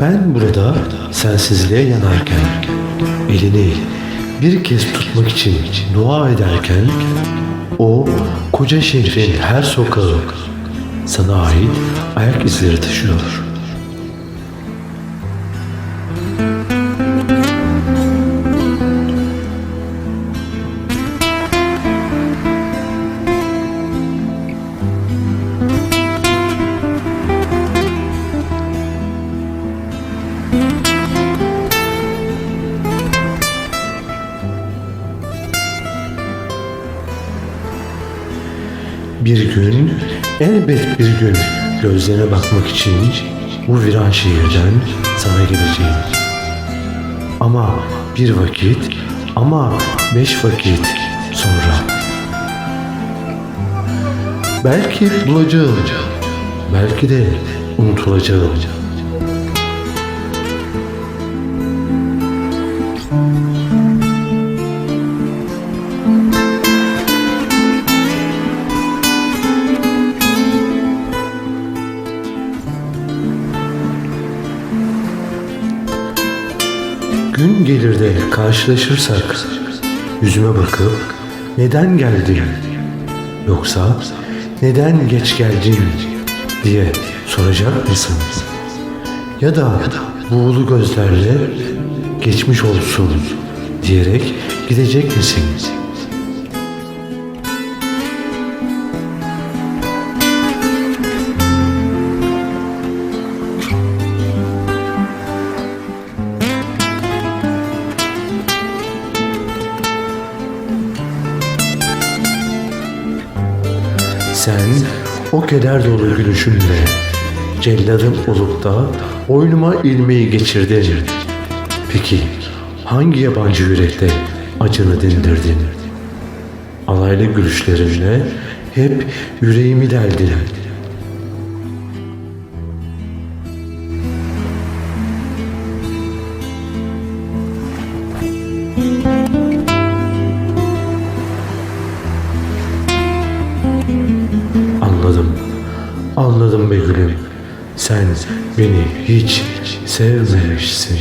Ben burada sensizliğe yanarken, elini bir kez tutmak için dua ederken, o koca şehrin her sokağı sana ait ayak izleri taşıyor. Bir gün, elbet bir gün gözlerine bakmak için bu viran şehirden sana geleceğim. Ama bir vakit, ama beş vakit sonra. Belki bulacağım, belki de unutulacağım. Gün gelir de karşılaşırsak yüzüme bakıp neden geldin yoksa neden geç geldin diye soracak mısın? Ya da buğulu gözlerle geçmiş olsun diyerek gidecek misin? Sen o keder dolu gülüşünle celladım olup da boynuma ilmeği geçirdin. Peki hangi yabancı yürekte acını dindirdin? Alaylı gülüşlerinle hep yüreğimi deldin. Anladım be gülüm. Sen beni hiç sevmemişsin.